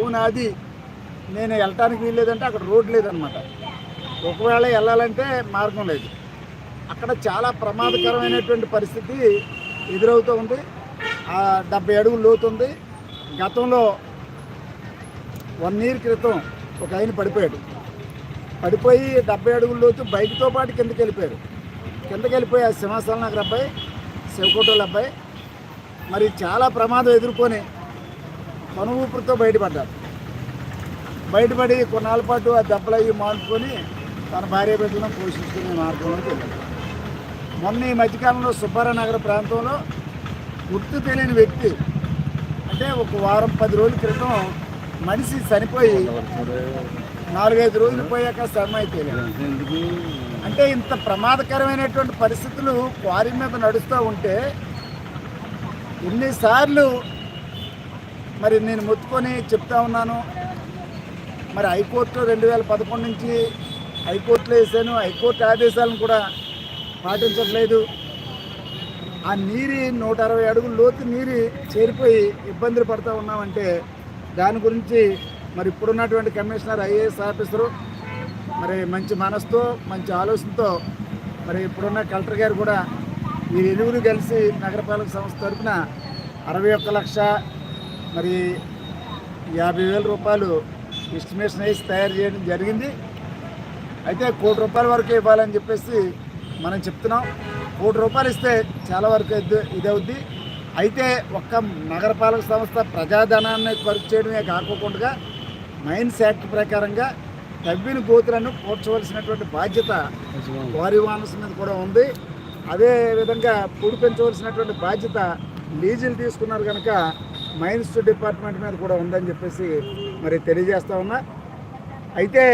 భూనాది నేను వెళ్ళటానికి వీల్లేదంటే అక్కడ రోడ్ లేదనమాట ఒకవేళ వెళ్ళాలంటే మార్గం లేదు. అక్కడ చాలా ప్రమాదకరమైనటువంటి పరిస్థితి ఎదురవుతూ ఉంది. ఆ డెబ్బై అడుగులు లోతుంది గతంలో వన్ ఇయర్ క్రితం ఒక ఆయన పడిపోయాడు. పడిపోయి డెబ్బై అడుగుల లోతు బైక్తో పాటు కిందకి వెళ్ళిపోయారు. కిందకి వెళ్ళిపోయి ఆ సింహాచలం నగర్ అబ్బాయి శివకోటల అబ్బాయి. మరి చాలా ప్రమాదం ఎదుర్కొని కను ఊపిరితో బయటపడ్డారు బయటపడి కొన్నాళ్ళ పాటు ఆ దెబ్బలు అవి మానుకొని తన భార్య బిడ్డలను పోషించుకునే మార్గంలోకి వెళ్ళాడు. మొన్న ఈ మధ్యకాలంలో సుబ్బారనగర ప్రాంతంలో గుర్తు తెలియని వ్యక్తి అంటే ఒక వారం పది రోజుల క్రితం మనిషి చనిపోయి నాలుగైదు రోజులు పోయాక శ్రమ అయితే అంటే ఇంత ప్రమాదకరమైనటువంటి పరిస్థితులు క్వారీ మీద నడుస్తూ ఉంటే ఎన్నిసార్లు మరి నేను మొత్తుకొని చెప్తా ఉన్నాను. మరి హైకోర్టు రెండు వేల పదకొండు నుంచి హైకోర్టులో వేసాను. హైకోర్టు ఆదేశాలను కూడా పాటించట్లేదు. ఆ నీరి నూట అరవై అడుగుల లోతు నీరు చేరిపోయి ఇబ్బందులు పడుతూ ఉన్నామంటే దాని గురించి మరి ఇప్పుడున్నటువంటి కమిషనర్ ఐఏఎస్ ఆఫీసరు మరి మంచి మనసుతో మంచి ఆలోచనతో మరి ఇప్పుడున్న కలెక్టర్ గారు కూడా ఈ ఇరువురు కలిసి నగరపాలక సంస్థ తరఫున అరవై ఒక్క లక్ష మరి యాభై వేల రూపాయలు ఎస్టిమేషన్ వేసి తయారు చేయడం జరిగింది. అయితే కోటి రూపాయల వరకు ఇవ్వాలని చెప్పేసి మనం చెప్తున్నాం. కోటి రూపాయలు ఇస్తే చాలా వరకు ఇది ఇదవుద్ది. అయితే ఒక్క నగరపాలక సంస్థ ప్రజాధనాన్ని ఖర్చు చేయడమే కాకుండా మైన్స్ యాక్ట్ ప్రకారంగా తవ్విన గోతులను కూర్చవలసినటువంటి బాధ్యత వారి వానస్ మీద కూడా ఉంది. అదే విధంగా బాధ్యత లీజులు తీసుకున్నారు కనుక మైన్స్ డిపార్ట్మెంట్ మీద కూడా ఉందని చెప్పేసి మరి తెలియజేస్తా ఉన్నా. అయితే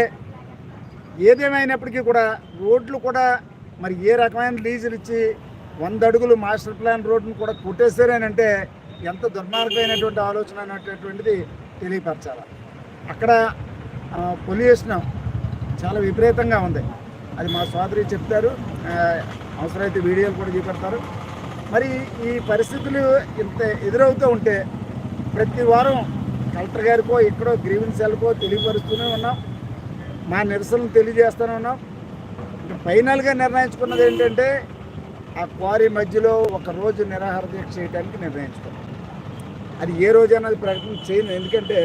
ఏదేమైనప్పటికీ కూడా రోడ్లు కూడా మరి ఏ రకమైన లీజులు ఇచ్చి వంద అడుగులు మాస్టర్ ప్లాన్ రోడ్ను కూడా కొట్టేశారనంటే ఎంత దుర్మార్గమైనటువంటి ఆలోచన అనేటటువంటిది తెలియపరచాలి. అక్కడ పొల్యూషన్ చాలా విపరీతంగా ఉంది. అది మా సోదరి చెప్తారు. అవసరమైతే వీడియోలు కూడా చూపెడతారు. మరి ఈ పరిస్థితులు ఇంత ఎదురవుతూ ఉంటే ప్రతి వారం కలెక్టర్ గారికో ఇక్కడో గ్రీవెన్స్ సెల్కో తెలియపరుస్తూనే ఉన్నాం. మా నిరసనలు తెలియజేస్తూనే ఉన్నాం. ఫైనల్గా నిర్ణయించుకున్నది ఏంటంటే ఆ క్వారీ మధ్యలో ఒక రోజు నిరాహార దీక్ష చేయడానికి నిర్ణయించుకున్నాం. అది ఏ రోజు అన్నది ప్రకటన చేయను. ఎందుకంటే